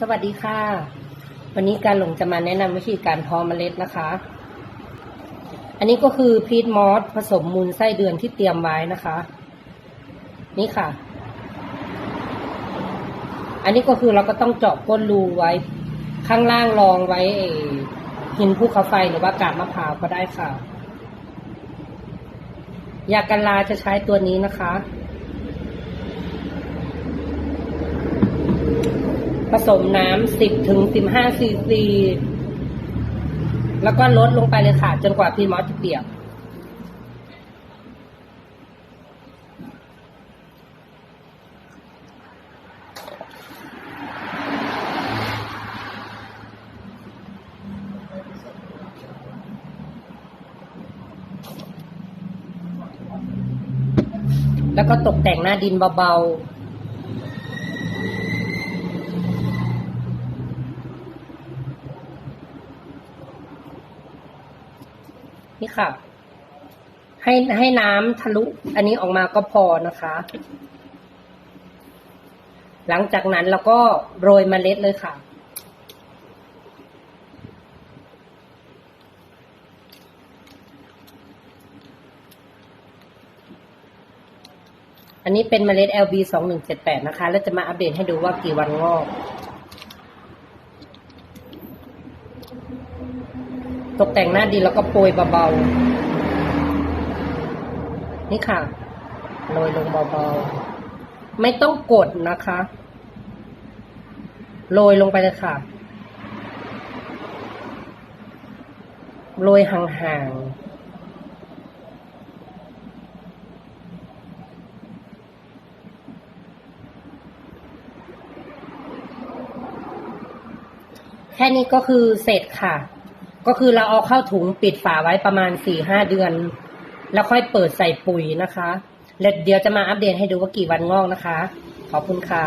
สวัสดีค่ะ วันนี้การหลงจะมาแนะนำวิธีการเพาะเมล็ดนะคะ อันนี้ก็คือพีทมอสผสมมูลไส้เดือนที่เตรียมไว้นะคะ นี่ค่ะ อันนี้ก็คือเราก็ต้องเจาะก้นรูไว้ ข้างล่างรองไว้หินภูเขาไฟหรือว่ากาบมะพร้าวก็ได้ค่ะ ยากันลาจะใช้ตัวนี้นะคะ ผสมน้ำสิบถึงสิบห้าซีซี แล้วก็ลดลงไปเลยค่ะ จนกว่าพีมอสจะเปียก แล้วก็ตกแต่งหน้าดินเบาๆ นี่ค่ะ ให้ให้น้ำทะลุ อันนี้ออกมาก็พอนะคะ หลังจากนั้นเราก็โรยเมล็ดเลยค่ะ อันนี้เป็นเมล็ด LB สองหนึ่งเจ็ดแปดนะคะ แล้วจะมาอัปเดตให้ดูว่ากี่วันงอก ตกแต่งหน้าดินแล้วก็โปรยเบาๆ นี่ค่ะ โรยลงเบาๆ ไม่ต้องกดนะคะ โรยลงไปเลยค่ะ โรยห่างๆแค่นี้ก็คือเสร็จค่ะ ก็คือเราเอาเข้าถุงปิดฝาไว้ประมาณสี่ห้าเดือน แล้วค่อยเปิดใส่ปุ๋ยนะคะ แล้วเดี๋ยวจะมาอัปเดตให้ดูว่ากี่วันงอกนะคะ ขอบคุณค่ะ